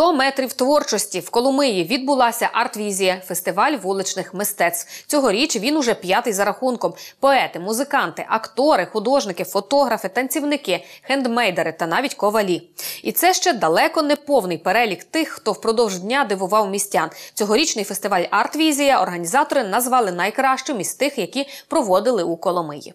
100 метрів творчості в Коломиї відбулася арт-візія, фестиваль вуличних мистецтв. Цьогоріч він уже п'ятий за рахунком. Поети, музиканти, актори, художники, фотографи, танцівники, хендмейдери та навіть ковалі. І це ще далеко не повний перелік тих, хто впродовж дня дивував містян. Цьогорічний фестиваль Арт-візія організатори назвали найкращим із тих, які проводили у Коломиї.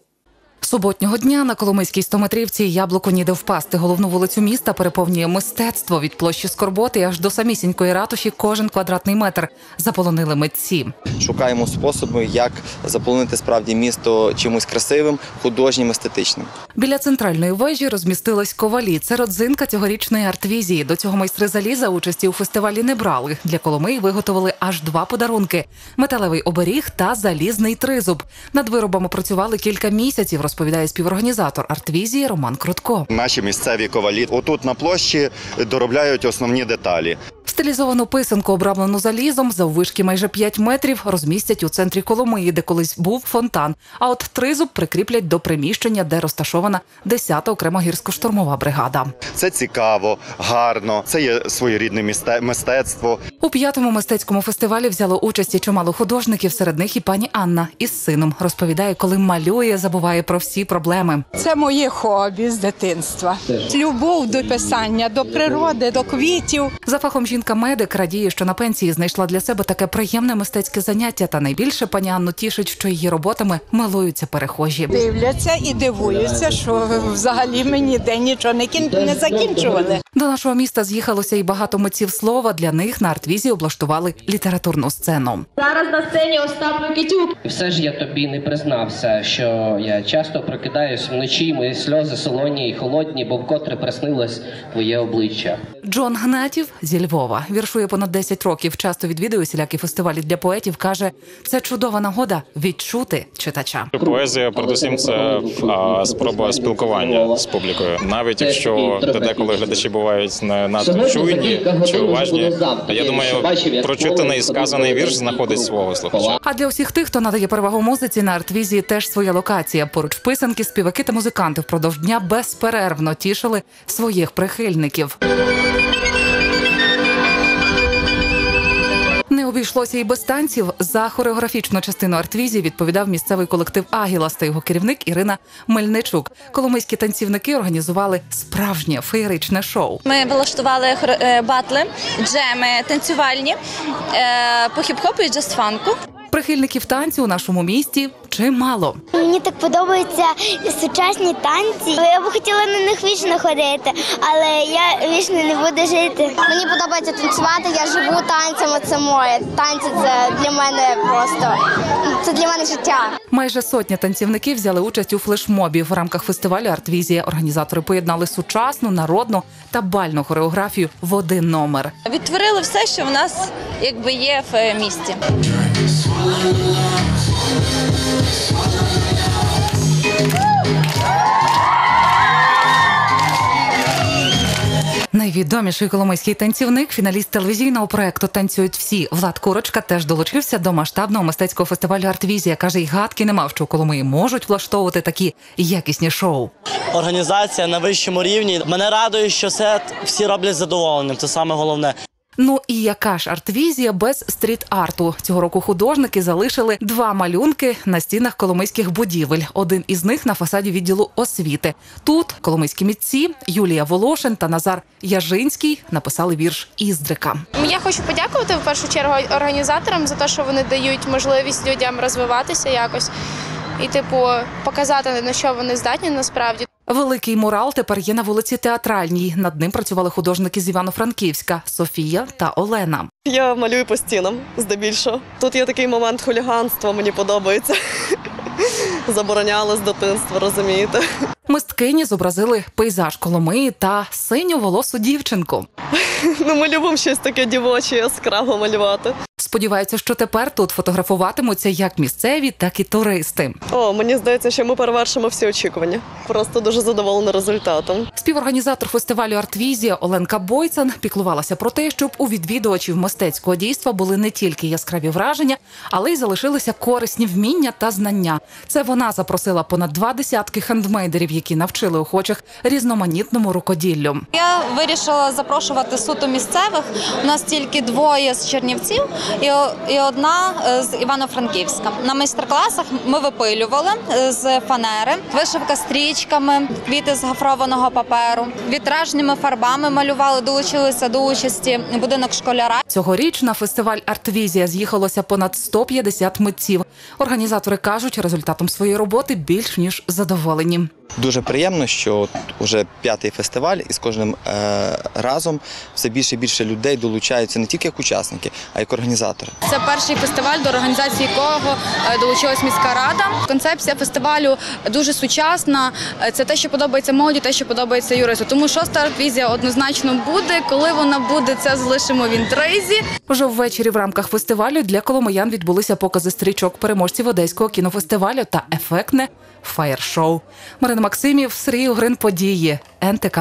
Суботнього дня на Коломийській стометрівці яблуко ніде впасти. Головну вулицю міста переповнює мистецтво від площі Скорботи аж до самісінької ратуші. Кожен квадратний метр заполонили митці. Шукаємо способи, як заполонити справді місто чимось красивим, художнім, естетичним. Біля центральної вежі розмістились ковалі. Це родзинка цьогорічної арт-візії. До цього майстри заліза участі у фестивалі не брали. Для Коломиї виготовили аж два подарунки: металевий оберіг та залізний тризуб. Над виробами працювали кілька місяців. Розповідає співорганізатор арт-візії Роман Крутко. Наші місцеві ковалі отут на площі доробляють основні деталі. Стилізовану писанку, обрамлену залізом, заввишки майже 5 метрів, розмістять у центрі Коломиї, де колись був фонтан. А от тризуб прикріплять до приміщення, де розташована 10-та окрема гірсько-штурмова бригада. Це цікаво, гарно. Це є своєрідне мистецтво. У п'ятому мистецькому фестивалі взяло участь і чимало художників, серед них і пані Анна із сином. Розповідає, коли малює, забуває про всі проблеми. Це моє хобі з дитинства. Любов до писання, до природи, до квітів. За фахом жінка-медик радіє, що на пенсії знайшла для себе таке приємне мистецьке заняття. Та найбільше пані Анну тішить, що її роботами милуються перехожі. Дивляться і дивуються, що взагалі ми ніде нічого не, кін... не закінчували. До нашого міста з'їхалося і багато митців слова. Для них на артвізі облаштували літературну сцену. Зараз на сцені Остап Микитюк. І все ж я тобі не признався, що я часто прокидаюсь вночі, мої сльози солоні й холодні, бо вкотре приснилось твоє обличчя. Джон Гнатів зі Львова віршує понад 10 років. Часто відвідує усілякі фестивалі для поетів. каже, це чудова нагода відчути читача. Поезія, передусім, це а, спроба спілкування з публікою, навіть якщо деколи глядачі бувають не надто чуйні чи уважні. Я думаю, прочитаний і сказаний вірш знаходить свого слухача. А для усіх тих, хто надає перевагу музиці, на артвізії теж своя локація. Поруч писанки, співаки та музиканти впродовж дня безперервно тішили своїх прихильників. Обійшлося і без танців. За хореографічну частину артвізі відповідав місцевий колектив Агілас та його керівник Ірина Мельничук. Коломийські танцівники організували справжнє феєричне шоу. Ми влаштували е, батли, джеми, танцювальні е, по хіп-хопу і джаз-фанку. Прихильників танцю у нашому місті чимало. Мені так подобаються сучасні танці. Я б хотіла на них вічно ходити, але я вічно не буду жити. Мені подобається танцювати. Я живу танцями. Це моє. Танці це для мене просто це для мене життя. Майже сотня танцівників взяли участь у флешмобі в рамках фестивалю Артвізія. Організатори поєднали сучасну, народну та бальну хореографію в один номер. Відтворили все, що в нас якби є в е, місті. Найвідоміший коломийський танцівник, фіналіст телевізійного проекту Танцюють всі Влад Курочка теж долучився до масштабного мистецького фестивалю Артвізія. каже, й гадки не мав, що у Коломиї можуть влаштовувати такі якісні шоу. Організація на вищому рівні. Мене радує, що це всі роблять з задоволенням. Це саме головне. Ну і яка ж артвізія без стріт-арту? Цього року художники залишили два малюнки на стінах коломийських будівель. Один із них на фасаді відділу освіти. Тут коломийські митці Юлія Волошин та Назар Яжинський написали вірш Іздрика. Я хочу подякувати в першу чергу організаторам за те, що вони дають можливість людям розвиватися якось і, типу, показати на що вони здатні насправді. Великий мурал тепер є на вулиці Театральній. Над ним працювали художники з Івано-Франківська Софія та Олена. Я малюю по стінам здебільшого. Тут є такий момент хуліганства, мені подобається. Забороняли з дитинства, розумієте? Мисткині зобразили пейзаж Коломиї та синю волосу дівчинку. Ну, ми любимо щось таке дівоче, яскраво малювати. Сподіваються, що тепер тут фотографуватимуться як місцеві, так і туристи. О, мені здається, що ми перевершимо всі очікування. Просто дуже задоволена результатом. Співорганізатор фестивалю Артвізія Оленка Бойцан піклувалася про те, щоб у відвідувачів мистецького дійства були не тільки яскраві враження, але й залишилися корисні вміння та знання. Це вона запросила понад два десятки хендмейдерів, які навчили охочих різноманітному рукоділлю. Я вирішила запрошувати суто місцевих. У нас тільки двоє з Чернівців і, і одна е, з Івано-Франківська. На майстер-класах ми випилювали е, з фанери, вишивка стрічками, квіти з гофрованого паперу, вітражними фарбами малювали, долучилися до участі будинок школяра. Цьогоріч на фестиваль Артвізія з'їхалося понад 150 митців. Організатори кажуть, результатом своєї роботи більш ніж задоволені. Дуже приємно, що уже п'ятий фестиваль, і з кожним е, разом все більше і більше людей долучаються не тільки як учасники, а й як організатори. Це перший фестиваль, до організації якого е, долучилась міська рада. Концепція фестивалю дуже сучасна. Е, Це те, що подобається молоді, те, що подобається юристу. Тому шоста арт-візія однозначно буде. Коли вона буде, це залишимо в інтризі. Вже ввечері в рамках фестивалю для коломиян відбулися покази стрічок переможців одеського кінофестивалю та ефектне фаєр-шоу. Марина Максимів, Сергій Угрин, події НТК.